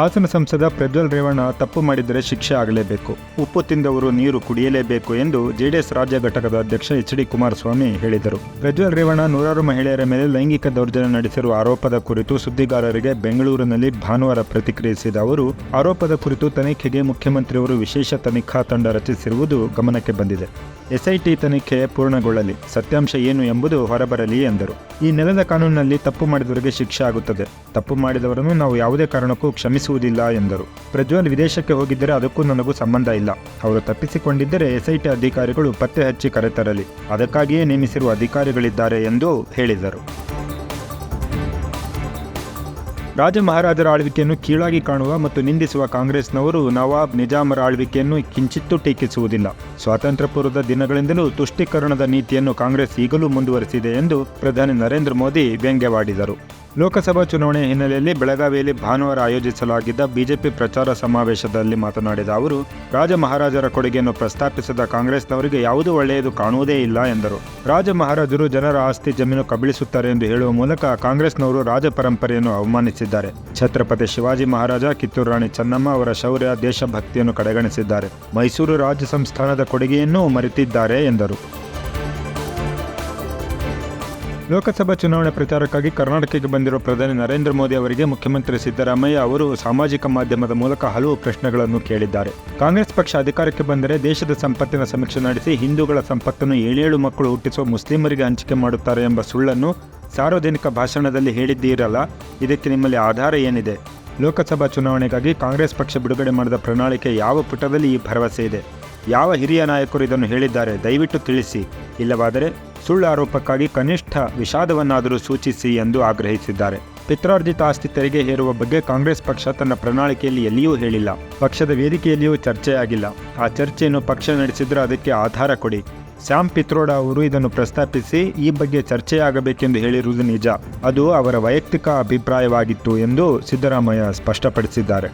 ಹಾಸನ ಸಂಸದ ಪ್ರಜ್ವಲ್ ರೇವಣ್ಣ ತಪ್ಪು ಮಾಡಿದರೆ ಶಿಕ್ಷೆ ಆಗಲೇಬೇಕು. ಉಪ್ಪು ತಿಂದವರು ನೀರು ಕುಡಿಯಲೇಬೇಕು ಎಂದು ಜೆಡಿಎಸ್ ರಾಜ್ಯ ಘಟಕದ ಅಧ್ಯಕ್ಷ ಎಚ್ ಡಿ ಕುಮಾರಸ್ವಾಮಿ ಹೇಳಿದರು. ಪ್ರಜ್ವಲ್ ರೇವಣ್ಣ ನೂರಾರು ಮಹಿಳೆಯರ ಮೇಲೆ ಲೈಂಗಿಕ ದೌರ್ಜನ್ಯ ನಡೆಸಿರುವ ಆರೋಪದ ಕುರಿತು ಸುದ್ದಿಗಾರರಿಗೆ ಬೆಂಗಳೂರಿನಲ್ಲಿ ಭಾನುವಾರ ಪ್ರತಿಕ್ರಿಯಿಸಿದ ಅವರು, ಆರೋಪದ ಕುರಿತು ತನಿಖೆಗೆ ಮುಖ್ಯಮಂತ್ರಿಯವರು ವಿಶೇಷ ತನಿಖಾ ತಂಡ ರಚಿಸಿರುವುದು ಗಮನಕ್ಕೆ ಬಂದಿದೆ. ಎಸ್ಐಟಿ ತನಿಖೆ ಪೂರ್ಣಗೊಳ್ಳಲಿ, ಸತ್ಯಾಂಶ ಏನು ಎಂಬುದು ಹೊರಬರಲಿ ಎಂದರು. ಈ ನೆಲದ ಕಾನೂನಿನಲ್ಲಿ ತಪ್ಪು ಮಾಡಿದವರಿಗೆ ಶಿಕ್ಷೆ ಆಗುತ್ತದೆ. ತಪ್ಪು ಮಾಡಿದವರನ್ನು ನಾವು ಯಾವುದೇ ಕಾರಣಕ್ಕೂ ಕ್ಷಮಿಸುವುದಿಲ್ಲ ಎಂದರು. ಪ್ರಜ್ವಲ್ ವಿದೇಶಕ್ಕೆ ಹೋಗಿದ್ದರೆ ಅದಕ್ಕೂ ನನಗೂ ಸಂಬಂಧ ಇಲ್ಲ. ಅವರು ತಪ್ಪಿಸಿಕೊಂಡಿದ್ದರೆ ಎಸ್ಐಟಿ ಅಧಿಕಾರಿಗಳು ಪತ್ತೆ ಹಚ್ಚಿ ಕರೆತರಲಿ ಅದಕ್ಕಾಗಿಯೇ ನೇಮಿಸಿರುವ ಅಧಿಕಾರಿಗಳಿದ್ದಾರೆ ಎಂದು ಹೇಳಿದರು. ರಾಜ ಮಹಾರಾಜರ ಆಳ್ವಿಕೆಯನ್ನು ಕೀಳಾಗಿ ಕಾಣುವ ಮತ್ತು ನಿಂದಿಸುವ ಕಾಂಗ್ರೆಸ್ನವರು ನವಾಬ್ ನಿಜಾಮರ ಆಳ್ವಿಕೆಯನ್ನು ಕಿಂಚಿತ್ತೂ ಟೀಕಿಸುವುದಿಲ್ಲ. ಸ್ವಾತಂತ್ರ್ಯ ಪೂರ್ವದ ದಿನಗಳಿಂದಲೂ ತುಷ್ಟೀಕರಣದ ನೀತಿಯನ್ನು ಕಾಂಗ್ರೆಸ್ ಈಗಲೂ ಮುಂದುವರೆಸಿದೆ ಎಂದು ಪ್ರಧಾನಿ ನರೇಂದ್ರ ಮೋದಿ ವ್ಯಂಗ್ಯವಾಡಿದರು. ಲೋಕಸಭಾ ಚುನಾವಣೆ ಹಿನ್ನೆಲೆಯಲ್ಲಿ ಬೆಳಗಾವಿಯಲ್ಲಿ ಭಾನುವಾರ ಆಯೋಜಿಸಲಾಗಿದ್ದ ಬಿಜೆಪಿ ಪ್ರಚಾರ ಸಮಾವೇಶದಲ್ಲಿ ಮಾತನಾಡಿದ ಅವರು, ರಾಜ ಮಹಾರಾಜರ ಕೊಡುಗೆಯನ್ನು ಪ್ರಸ್ತಾಪಿಸಿದ ಕಾಂಗ್ರೆಸ್ನವರಿಗೆ ಯಾವುದೂ ಒಳ್ಳೆಯದು ಕಾಣುವುದೇ ಇಲ್ಲ ಎಂದರು. ರಾಜ ಮಹಾರಾಜರು ಜನರ ಆಸ್ತಿ ಜಮೀನು ಕಬಳಿಸುತ್ತಾರೆ ಎಂದು ಹೇಳುವ ಮೂಲಕ ಕಾಂಗ್ರೆಸ್ನವರು ರಾಜ ಪರಂಪರೆಯನ್ನು ಅವಮಾನಿಸಿದ್ದಾರೆ. ಛತ್ರಪತಿ ಶಿವಾಜಿ ಮಹಾರಾಜ, ಕಿತ್ತೂರು ರಾಣಿ ಚೆನ್ನಮ್ಮ ಅವರ ಶೌರ್ಯ, ದೇಶಭಕ್ತಿಯನ್ನು ಕಡೆಗಣಿಸಿದ್ದಾರೆ. ಮೈಸೂರು ರಾಜ್ಯ ಸಂಸ್ಥಾನದ ಕೊಡುಗೆಯನ್ನೂ ಮರೆತಿದ್ದಾರೆ ಎಂದರು. ಲೋಕಸಭಾ ಚುನಾವಣೆ ಪ್ರಚಾರಕ್ಕಾಗಿ ಕರ್ನಾಟಕಕ್ಕೆ ಬಂದಿರುವ ಪ್ರಧಾನಿ ನರೇಂದ್ರ ಮೋದಿ ಅವರಿಗೆ ಮುಖ್ಯಮಂತ್ರಿ ಸಿದ್ದರಾಮಯ್ಯ ಅವರು ಸಾಮಾಜಿಕ ಮಾಧ್ಯಮದ ಮೂಲಕ ಹಲವು ಪ್ರಶ್ನೆಗಳನ್ನು ಕೇಳಿದ್ದಾರೆ. ಕಾಂಗ್ರೆಸ್ ಪಕ್ಷ ಅಧಿಕಾರಕ್ಕೆ ಬಂದರೆ ದೇಶದ ಸಂಪತ್ತಿನ ಸಮೀಕ್ಷೆ ನಡೆಸಿ ಹಿಂದೂಗಳ ಸಂಪತ್ತನ್ನು ಏಳೇಳು ಮಕ್ಕಳು ಹುಟ್ಟಿಸುವ ಮುಸ್ಲಿಮರಿಗೆ ಹಂಚಿಕೆ ಮಾಡುತ್ತಾರೆ ಎಂಬ ಸುಳ್ಳನ್ನು ಸಾರ್ವಜನಿಕ ಭಾಷಣದಲ್ಲಿ ಹೇಳಿದ್ದೀರಲ್ಲ, ಇದಕ್ಕೆ ನಿಮ್ಮಲ್ಲಿ ಆಧಾರ ಏನಿದೆ? ಲೋಕಸಭಾ ಚುನಾವಣೆಗಾಗಿ ಕಾಂಗ್ರೆಸ್ ಪಕ್ಷ ಬಿಡುಗಡೆ ಮಾಡಿದ ಪ್ರಣಾಳಿಕೆ ಯಾವ ಪುಟದಲ್ಲಿ ಈ ಭರವಸೆ ಇದೆ? ಯಾವ ಹಿರಿಯ ನಾಯಕರು ಇದನ್ನು ಹೇಳಿದ್ದಾರೆ? ದಯವಿಟ್ಟು ತಿಳಿಸಿ. ಇಲ್ಲವಾದರೆ ಸುಳ್ಳು ಆರೋಪಕ್ಕಾಗಿ ಕನಿಷ್ಠ ವಿಷಾದವನ್ನಾದರೂ ಸೂಚಿಸಿ ಎಂದು ಆಗ್ರಹಿಸಿದ್ದಾರೆ. ಪಿತ್ರಾರ್ಜಿತ ಆಸ್ತಿ ತೆರಿಗೆ ಹೇರುವ ಬಗ್ಗೆ ಕಾಂಗ್ರೆಸ್ ಪಕ್ಷ ತನ್ನ ಪ್ರಣಾಳಿಕೆಯಲ್ಲಿ ಎಲ್ಲಿಯೂ ಹೇಳಿಲ್ಲ. ಪಕ್ಷದ ವೇದಿಕೆಯಲ್ಲಿಯೂ ಚರ್ಚೆಯಾಗಿಲ್ಲ ಆ ಚರ್ಚೆಯನ್ನು ಪಕ್ಷ ನಡೆಸಿದ್ರೆ ಅದಕ್ಕೆ ಆಧಾರ ಕೊಡಿ. ಸ್ಯಾಮ್ ಪಿತ್ರೋಡ ಅವರು ಇದನ್ನು ಪ್ರಸ್ತಾಪಿಸಿ ಈ ಬಗ್ಗೆ ಚರ್ಚೆಯಾಗಬೇಕೆಂದು ಹೇಳಿರುವುದು ನಿಜ. ಅದು ಅವರ ವೈಯಕ್ತಿಕ ಅಭಿಪ್ರಾಯವಾಗಿತ್ತು ಎಂದು ಸಿದ್ದರಾಮಯ್ಯ ಸ್ಪಷ್ಟಪಡಿಸಿದ್ದಾರೆ.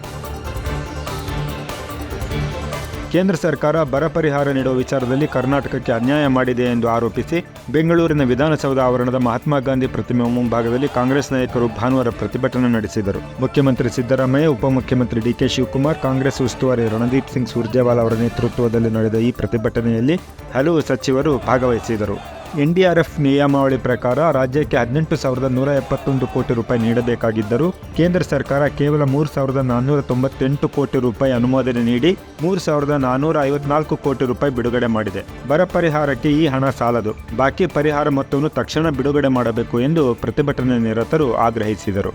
ಕೇಂದ್ರ ಸರ್ಕಾರ ಬರ ಪರಿಹಾರ ನೀಡುವ ವಿಚಾರದಲ್ಲಿ ಕರ್ನಾಟಕಕ್ಕೆ ಅನ್ಯಾಯ ಮಾಡಿದೆ ಎಂದು ಆರೋಪಿಸಿ ಬೆಂಗಳೂರಿನ ವಿಧಾನಸೌಧ ಆವರಣದ ಮಹಾತ್ಮ ಗಾಂಧಿ ಪ್ರತಿಮೆ ಮುಂಭಾಗದಲ್ಲಿ ಕಾಂಗ್ರೆಸ್ ನಾಯಕರು ಭಾನುವಾರ ಪ್ರತಿಭಟನೆ ನಡೆಸಿದರು. ಮುಖ್ಯಮಂತ್ರಿ ಸಿದ್ದರಾಮಯ್ಯ, ಉಪಮುಖ್ಯಮಂತ್ರಿ ಡಿಕೆ ಶಿವಕುಮಾರ್, ಕಾಂಗ್ರೆಸ್ ಉಸ್ತುವಾರಿ ರಣದೀಪ್ ಸಿಂಗ್ ಸುರ್ಜೇವಾಲಾ ಅವರ ನೇತೃತ್ವದಲ್ಲಿ ನಡೆದ ಈ ಪ್ರತಿಭಟನೆಯಲ್ಲಿ ಹಲವು ಸಚಿವರು ಭಾಗವಹಿಸಿದರು. ಎನ್ಡಿಆರ್ಎಫ್ ನಿಯಮಾವಳಿ ಪ್ರಕಾರ ರಾಜ್ಯಕ್ಕೆ ಹದಿನೆಂಟು ಸಾವಿರದ ನೂರ ಎಪ್ಪತ್ತೊಂದು ಕೋಟಿ ರೂಪಾಯಿ ನೀಡಬೇಕಾಗಿದ್ದರೂ ಕೇಂದ್ರ ಸರ್ಕಾರ ಕೇವಲ ಮೂರು ಸಾವಿರದ ನಾನ್ನೂರ ತೊಂಬತ್ತೆಂಟು ಕೋಟಿ ರೂಪಾಯಿ ಅನುಮೋದನೆ ನೀಡಿ ಮೂರು ಸಾವಿರದ ನಾನ್ನೂರ ಐವತ್ನಾಲ್ಕು ಕೋಟಿ ರೂಪಾಯಿ ಬಿಡುಗಡೆ ಮಾಡಿದೆ. ಬರ ಪರಿಹಾರಕ್ಕೆ ಈ ಹಣ ಸಾಲದು. ಬಾಕಿ ಪರಿಹಾರ ಮೊತ್ತವನ್ನು ತಕ್ಷಣ ಬಿಡುಗಡೆ ಮಾಡಬೇಕು ಎಂದು ಪ್ರತಿಭಟನೆ ನಿರತರು ಆಗ್ರಹಿಸಿದರು.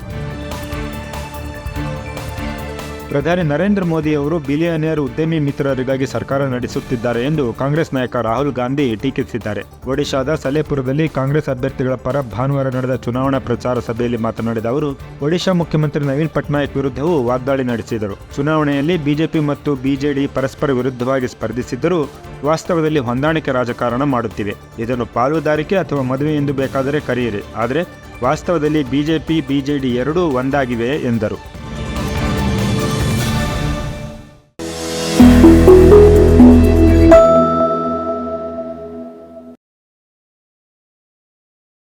ಪ್ರಧಾನಿ ನರೇಂದ್ರ ಮೋದಿ ಅವರು ಬಿಲಿಯನಿಯರ್ ಉದ್ಯಮಿ ಮಿತ್ರರಿಗಾಗಿ ಸರ್ಕಾರ ನಡೆಸುತ್ತಿದ್ದಾರೆ ಎಂದು ಕಾಂಗ್ರೆಸ್ ನಾಯಕ ರಾಹುಲ್ ಗಾಂಧಿ ಟೀಕಿಸಿದ್ದಾರೆ. ಒಡಿಶಾದ ಸಲೇಪುರದಲ್ಲಿ ಕಾಂಗ್ರೆಸ್ ಅಭ್ಯರ್ಥಿಗಳ ಪರ ಭಾನುವಾರ ನಡೆದ ಚುನಾವಣಾ ಪ್ರಚಾರ ಸಭೆಯಲ್ಲಿ ಮಾತನಾಡಿದ ಅವರು, ಒಡಿಶಾ ಮುಖ್ಯಮಂತ್ರಿ ನವೀನ್ ಪಟ್ನಾಯಕ್ ವಿರುದ್ಧವೂ ವಾಗ್ದಾಳಿ ನಡೆಸಿದರು. ಚುನಾವಣೆಯಲ್ಲಿ ಬಿಜೆಪಿ ಮತ್ತು ಬಿಜೆಡಿ ಪರಸ್ಪರ ವಿರುದ್ಧವಾಗಿ ಸ್ಪರ್ಧಿಸಿದ್ದರೂ ವಾಸ್ತವದಲ್ಲಿ ಹೊಂದಾಣಿಕೆ ರಾಜಕಾರಣ ಮಾಡುತ್ತಿವೆ. ಇದನ್ನು ಪಾಲುದಾರಿಕೆ ಅಥವಾ ಮದುವೆ ಎಂದು ಬೇಕಾದರೆ ಕರೆಯಿರಿ, ಆದರೆ ವಾಸ್ತವದಲ್ಲಿ ಬಿಜೆಪಿ, ಬಿಜೆಡಿ ಎರಡೂ ಒಂದಾಗಿವೆ ಎಂದರು.